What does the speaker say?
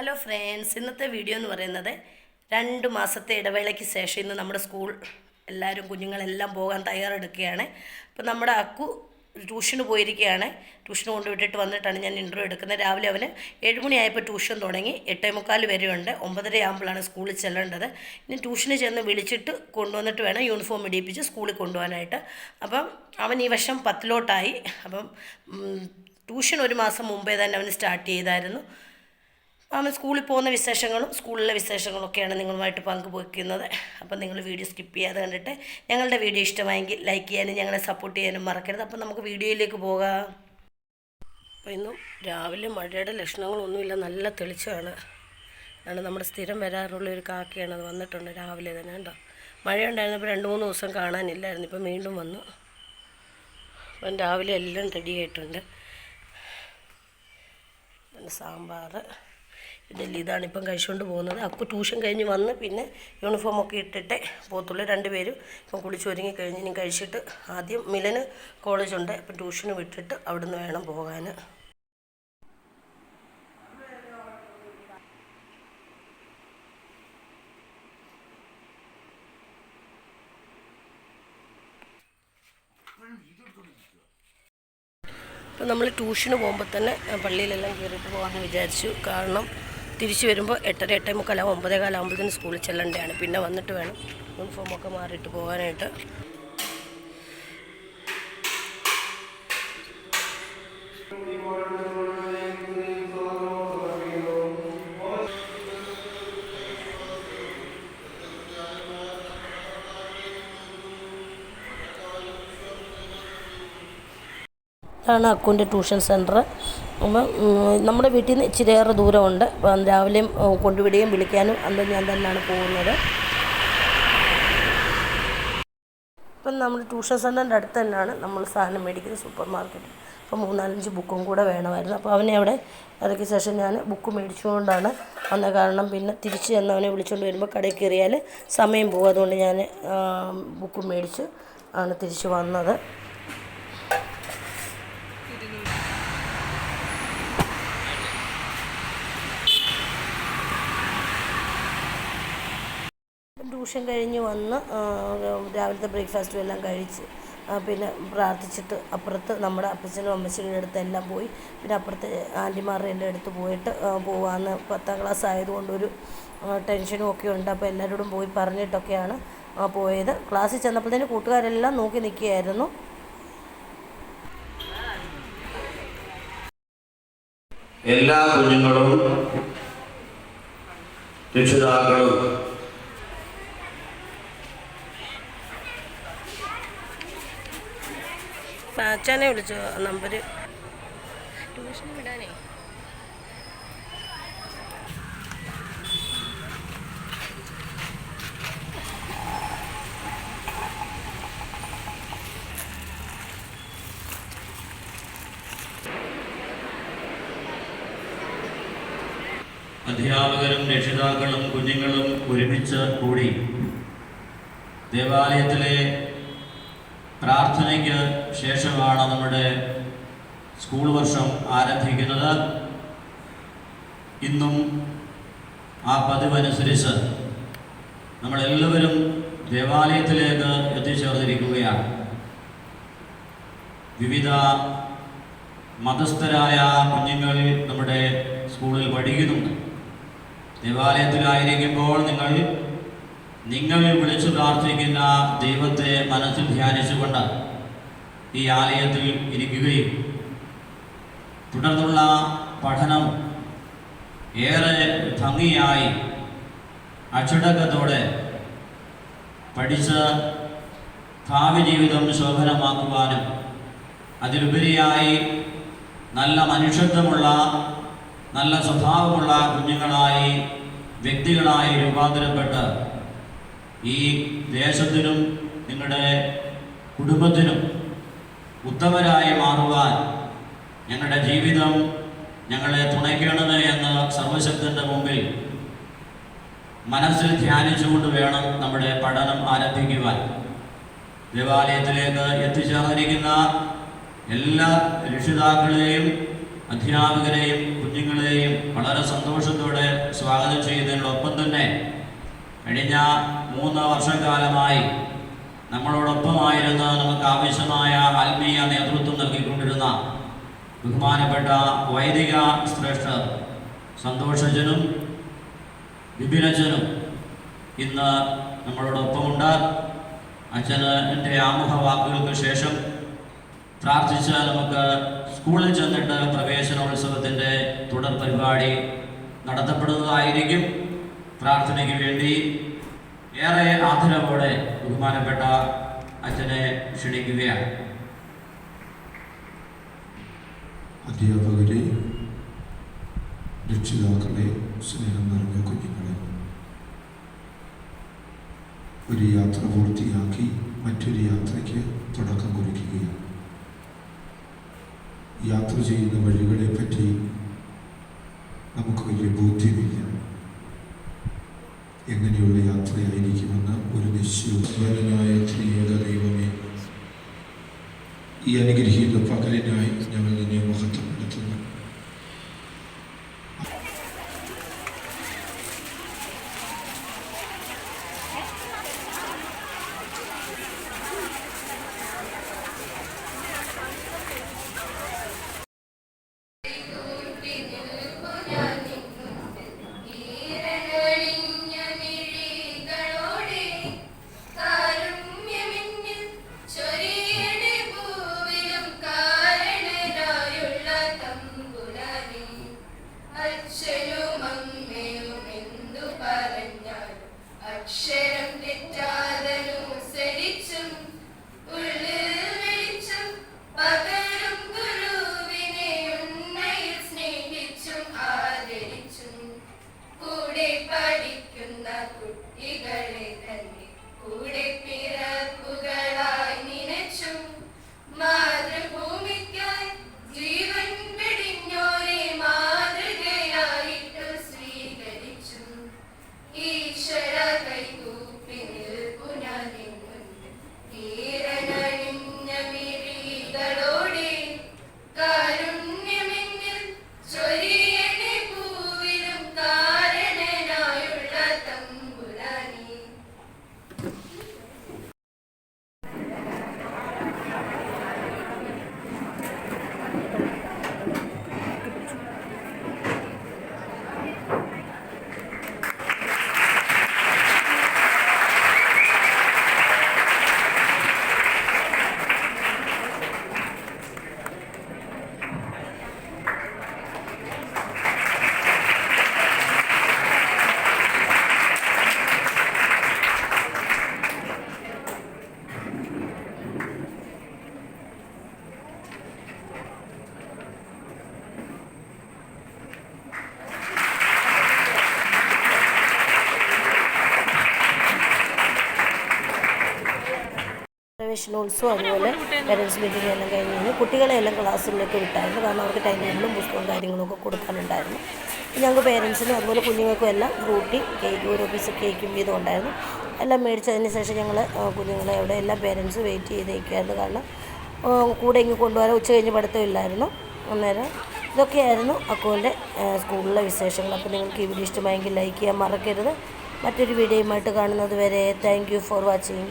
Hello friends ഇന്നത്തെ video എന്ന് പറയുന്നത് രണ്ട് മാസത്തെ ഇടവേളയ്ക്ക് ശേഷം ഇന്ന് നമ്മുടെ സ്കൂൾ എല്ലാവരും കുഞ്ഞുങ്ങളെല്ലാം പോകാൻ തയ്യാറെടുക്കുകയാണ്. അപ്പോൾ നമ്മുടെ അക്കു ട്യൂഷന് പോയിരിക്കുകയാണ്. ട്യൂഷന് കൊണ്ടുവിട്ടിട്ട് വന്നിട്ടാണ് ഞാൻ ഇന്റർവ്യൂ എടുക്കുന്നത്. രാവിലെ അവന് ഏഴുമണിയായപ്പോൾ ട്യൂഷൻ തുടങ്ങി. എട്ടേ മുക്കാൽ വരെയുണ്ട്. ഒമ്പതര ആകുമ്പോഴാണ് സ്കൂളിൽ ചെല്ലേണ്ടത്. ഇനി ട്യൂഷന് ചെന്ന് വിളിച്ചിട്ട് കൊണ്ടുവന്നിട്ട് വേണം യൂണിഫോം ഇടിയിപ്പിച്ച് സ്കൂളിൽ കൊണ്ടുപോകാനായിട്ട്. അപ്പം അവൻ ഈ വർഷം പത്തിലോട്ടായി. അപ്പം ട്യൂഷൻ ഒരു മാസം മുമ്പേ തന്നെ അവന് സ്റ്റാർട്ട് ചെയ്തായിരുന്നു. അവൻ സ്കൂളിൽ പോകുന്ന വിശേഷങ്ങളും സ്കൂളിലെ വിശേഷങ്ങളൊക്കെയാണ് നിങ്ങളുമായിട്ട് പങ്കുവയ്ക്കുന്നത് അപ്പം നിങ്ങൾ വീഡിയോ സ്കിപ്പ് ചെയ്യാതെ കണ്ടിട്ട് ഞങ്ങളുടെ വീഡിയോ ഇഷ്ടമായെങ്കിൽ ലൈക്ക് ചെയ്യാനും ഞങ്ങളെ സപ്പോർട്ട് ചെയ്യാനും മറക്കരുത്. അപ്പം നമുക്ക് വീഡിയോയിലേക്ക് പോകാം. അപ്പോൾ ഇന്നും രാവിലെ മഴയുടെ ലക്ഷണങ്ങളൊന്നുമില്ല നല്ല തെളിച്ചമാണ്. അതാണ് നമ്മുടെ സ്ഥിരം വരാറുള്ള ഒരു കാക്കയാണ് അത് വന്നിട്ടുണ്ട് രാവിലെ തന്നെ കണ്ടോ. മഴയുണ്ടായിരുന്നപ്പോൾ രണ്ട് മൂന്ന് ദിവസം കാണാനില്ലായിരുന്നു ഇപ്പം വീണ്ടും വന്നു. അപ്പം രാവിലെ എല്ലാം റെഡിയായിട്ടുണ്ട് സാമ്പാർ ഇതാണ് ഇപ്പം കഴിച്ചുകൊണ്ട് പോകുന്നത്. അക്കു ട്യൂഷൻ കഴിഞ്ഞ് വന്ന് പിന്നെ യൂണിഫോമൊക്കെ ഇട്ടിട്ടേ പോത്തുള്ളൂ രണ്ടുപേരും ഇപ്പം കുളിച്ചൊരുങ്ങി കഴിഞ്ഞ് ഇനി കഴിച്ചിട്ട് ആദ്യം മിലന് കോളേജുണ്ട് അപ്പം ട്യൂഷന് വിട്ടിട്ട് അവിടുന്ന് വേണം പോകാൻ. അപ്പം നമ്മൾ ട്യൂഷന് പോകുമ്പോൾ തന്നെ പള്ളിയിലെല്ലാം കയറിയിട്ട് പോകാമെന്ന് വിചാരിച്ചു. കാരണം തിരിച്ചു വരുമ്പോൾ എട്ടര എട്ടേ മുക്കാലാവും ഒമ്പതേ കാലാകുമ്പോഴത്തേന് സ്കൂളിൽ ചെല്ലേണ്ടതാണ് പിന്നെ വന്നിട്ട് വേണം യൂണിഫോമൊക്കെ മാറിയിട്ട് പോകാനായിട്ട്. ഇതാണ് അക്കുവിന്റെ ട്യൂഷൻ സെന്റർ അപ്പം നമ്മുടെ വീട്ടിൽ നിന്ന് ഇച്ചിരിയേറെ ദൂരമുണ്ട്. അപ്പം രാവിലെയും കൊണ്ടുവിടുകയും വിളിക്കാനും അന്ന് ഞാൻ തന്നെയാണ് പോകുന്നത്. ഇപ്പം നമ്മൾ ട്യൂഷൻ സെന്ററിന്റെ അടുത്ത് തന്നെയാണ് നമ്മൾ സാധനം മേടിക്കുന്നത് സൂപ്പർ മാർക്കറ്റ് അപ്പോൾ മൂന്നാലഞ്ച് ബുക്കും കൂടെ വേണമായിരുന്നു. അപ്പോൾ അവനെ അവിടെ ഇറക്കിയ ശേഷം ഞാൻ ബുക്ക് മേടിച്ചുകൊണ്ടാണ് വന്ന കാരണം പിന്നെ തിരിച്ച് ചെന്ന് അവനെ വിളിച്ചുകൊണ്ട് വരുമ്പോൾ കടയിൽ കയറിയാൽ സമയം പോകും. അതുകൊണ്ട് ഞാൻ ബുക്ക് മേടിച്ച് ആണ് തിരിച്ച് വന്നത്. ട്യൂഷൻ കഴിഞ്ഞ് വന്ന് രാവിലത്തെ ബ്രേക്ക്ഫാസ്റ്റും എല്ലാം കഴിച്ച് പിന്നെ പ്രാർത്ഥിച്ചിട്ട് അപ്പുറത്ത് നമ്മുടെ അപ്പച്ചനും അമ്മച്ചനും അടുത്ത് എല്ലാം പോയി. പിന്നെ അപ്പുറത്തെ ആന്റിമാരുടെ എന്റെ അടുത്ത് പോയിട്ട് പോവാന്ന് പത്താം ക്ലാസ് ആയതുകൊണ്ട് ഒരു ടെൻഷനും ഒക്കെ ഉണ്ട്. അപ്പോൾ എല്ലാവരോടും പോയി പറഞ്ഞിട്ടൊക്കെയാണ് പോയത്. ക്ലാസ്സിൽ ചെന്നപ്പോഴത്തേന് കൂട്ടുകാരെല്ലാം നോക്കി നിൽക്കുകയായിരുന്നു. എല്ലാ കുഞ്ഞുങ്ങളും രക്ഷിതാക്കളും അച്ഛനെ വിളിച്ചു നമ്പർ ട്യൂഷൻ വിടാനേ. അധ്യാപകരും രക്ഷിതാക്കളും കുഞ്ഞുങ്ങളും ഒരുമിച്ച് കൂടി ദേവാലയത്തിലെ പ്രാർത്ഥനയ്ക്ക് ശേഷമാണ് നമ്മുടെ സ്കൂൾ വർഷം ആരംഭിക്കുന്നത്. ഇന്നും ആ പതിവനുസരിച്ച് നമ്മളെല്ലാവരും ദേവാലയത്തിലേക്ക് എത്തിച്ചേർന്നിരിക്കുകയാണ്. വിവിധ മതസ്ഥരായ കുഞ്ഞുങ്ങൾ നമ്മുടെ സ്കൂളിൽ പഠിക്കുന്നുണ്ട്. ദേവാലയത്തിലായിരിക്കുമ്പോൾ നിങ്ങൾ നിങ്ങൾ വിളിച്ചു പ്രാർത്ഥിക്കുന്ന ദൈവത്തെ മനസ്സിൽ ധ്യാനിച്ചുകൊണ്ട് ഈ ആലയത്തിൽ ഇരിക്കുകയും തുടർന്നുള്ള പഠനം ഏറെ ഭംഗിയായി അച്ചടക്കത്തോടെ പഠിച്ച് ഭാവി ജീവിതം ശോഭനമാക്കുവാനും അതിലുപരിയായി നല്ല മനുഷ്യത്വമുള്ള നല്ല സ്വഭാവമുള്ള കുഞ്ഞുങ്ങളായി വ്യക്തികളായി രൂപാന്തരപ്പെട്ട് ഈ ദേശത്തിനും നിങ്ങളുടെ കുടുംബത്തിനും ഉത്തമരായി മാറുവാൻ ഞങ്ങളുടെ ജീവിതം ഞങ്ങളെ തുണയ്ക്കണത് എന്ന് സർവശക്തന്റെ മുമ്പിൽ മനസ്സിൽ ധ്യാനിച്ചുകൊണ്ട് വേണം നമ്മുടെ പഠനം ആരംഭിക്കുവാൻ. ദേവാലയത്തിലേക്ക് എത്തിച്ചേർന്നിരിക്കുന്ന എല്ലാ രക്ഷിതാക്കളെയും അധ്യാപകരെയും കുഞ്ഞുങ്ങളെയും വളരെ സന്തോഷത്തോടെ സ്വാഗതം ചെയ്യുന്നതിനോടൊപ്പം തന്നെ കഴിഞ്ഞ മൂന്ന് വർഷക്കാലമായി നമ്മളോടൊപ്പമായിരുന്ന നമുക്ക് ആവശ്യമായ ആത്മീയ നേതൃത്വം നൽകിക്കൊണ്ടിരുന്ന ബഹുമാനപ്പെട്ട വൈദിക ശ്രേഷ്ഠർ സന്തോഷജനും വിപിനജനും ഇന്ന് നമ്മളോടൊപ്പമുണ്ട്. അച്ഛന് എന്റെ ആമുഖ വാക്കുകൾക്ക് ശേഷം പ്രാർത്ഥിച്ച് നമുക്ക് സ്കൂളിൽ ചെന്നിട്ട് പ്രവേശനോത്സവത്തിന്റെ തുടർ പരിപാടി നടത്തപ്പെടുന്നതായിരിക്കും. പ്രാർത്ഥനയ്ക്ക് വേണ്ടി ഏറെ ആദരവോടെ ബഹുമാനപ്പെട്ട അച്ഛനെ ക്ഷണിക്കുകയാണ്. അധ്യാപകരെ രക്ഷിതാക്കളെ സ്നേഹം നിറഞ്ഞ കുഞ്ഞുങ്ങളെ ഒരു യാത്ര പൂർത്തിയാക്കി മറ്റൊരു യാത്രയ്ക്ക് തുടക്കം കുറിക്കുകയാണ്. യാത്ര ചെയ്യുന്ന വഴികളെ പറ്റി നമുക്ക് വലിയ ബോധ്യമില്ല. യാത്രയായിരിക്കുമെന്ന് ഒരു നിശ്ചയനായ ത്രിയേക ദൈവമേ ഈ അനുഗ്രഹീത പകലിനായി ഞങ്ങൾ നിന്നെ മഹത്വപ്പെടുത്തുന്നു. പ്രവേശനോത്സവം അതുപോലെ പേരൻസ് മീറ്റിംഗ് എല്ലാം കഴിഞ്ഞ് കഴിഞ്ഞ് കുട്ടികളെ എല്ലാം ക്ലാസ്സിലേക്ക് വിട്ടായിരുന്നു. കാരണം അവർക്ക് ടൈം ടേബിളും പുസ്തകവും കാര്യങ്ങളൊക്കെ കൊടുക്കാനുണ്ടായിരുന്നു. ഞങ്ങൾക്ക് പേരൻസിനും അതുപോലെ കുഞ്ഞുങ്ങൾക്കും എല്ലാം ഫ്രൂട്ടി കേക്ക് ഓരോ പീസ് കേക്കും വീതം ഉണ്ടായിരുന്നു. എല്ലാം മേടിച്ചതിന് ശേഷം ഞങ്ങൾ കുഞ്ഞുങ്ങളെ അവിടെ എല്ലാം പേരൻസ് വെയിറ്റ് ചെയ്ത് നിൽക്കുമായിരുന്നു കാരണം കൂടെ ഇങ്ങ് കൊണ്ടുപോകാൻ ഉച്ച കഴിഞ്ഞ് പഠിത്തമില്ലായിരുന്നു അന്നേരം ഇതൊക്കെയായിരുന്നു അക്കോന്റെ സ്കൂളിലെ വിശേഷങ്ങൾ. അപ്പോൾ നിങ്ങൾക്ക് ഈ വീഡിയോ ഇഷ്ടമായെങ്കിൽ ലൈക്ക് ചെയ്യാൻ മറക്കരുത്. മറ്റൊരു വീഡിയോയുമായിട്ട് കാണുന്നത് വരെ താങ്ക് ഫോർ വാച്ചിങ്